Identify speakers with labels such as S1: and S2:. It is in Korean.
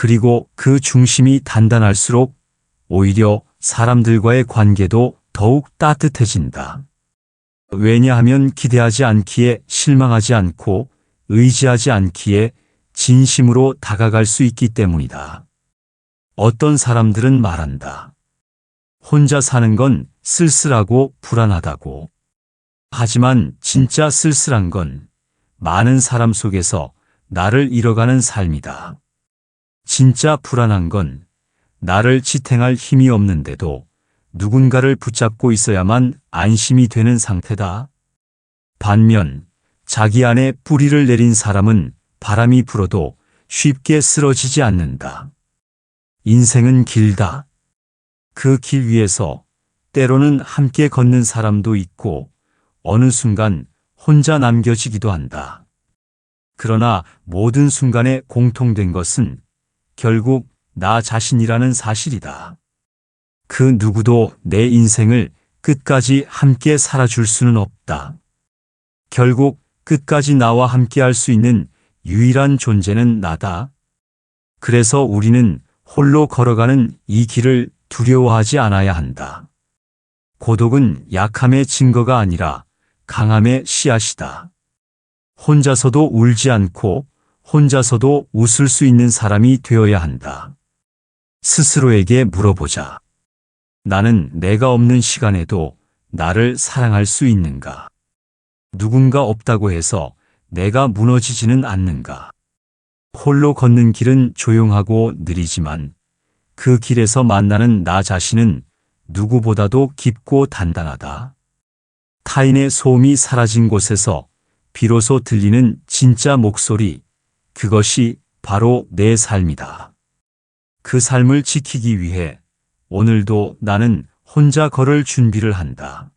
S1: 그리고 그 중심이 단단할수록 오히려 사람들과의 관계도 더욱 따뜻해진다. 왜냐하면 기대하지 않기에 실망하지 않고 의지하지 않기에 진심으로 다가갈 수 있기 때문이다. 어떤 사람들은 말한다. 혼자 사는 건 쓸쓸하고 불안하다고. 하지만 진짜 쓸쓸한 건 많은 사람 속에서 나를 잃어가는 삶이다. 진짜 불안한 건 나를 지탱할 힘이 없는데도 누군가를 붙잡고 있어야만 안심이 되는 상태다. 반면 자기 안에 뿌리를 내린 사람은 바람이 불어도 쉽게 쓰러지지 않는다. 인생은 길다. 그 길 위에서 때로는 함께 걷는 사람도 있고 어느 순간 혼자 남겨지기도 한다. 그러나 모든 순간에 공통된 것은 결국 나 자신이라는 사실이다. 그 누구도 내 인생을 끝까지 함께 살아줄 수는 없다. 결국 끝까지 나와 함께 할 수 있는 유일한 존재는 나다. 그래서 우리는 홀로 걸어가는 이 길을 두려워하지 않아야 한다. 고독은 약함의 증거가 아니라 강함의 씨앗이다. 혼자서도 울지 않고 혼자서도 웃을 수 있는 사람이 되어야 한다. 스스로에게 물어보자. 나는 내가 없는 시간에도 나를 사랑할 수 있는가? 누군가 없다고 해서 내가 무너지지는 않는가? 홀로 걷는 길은 조용하고 느리지만 그 길에서 만나는 나 자신은 누구보다도 깊고 단단하다. 타인의 소음이 사라진 곳에서 비로소 들리는 진짜 목소리, 그것이 바로 내 삶이다. 그 삶을 지키기 위해 오늘도 나는 혼자 걸을 준비를 한다.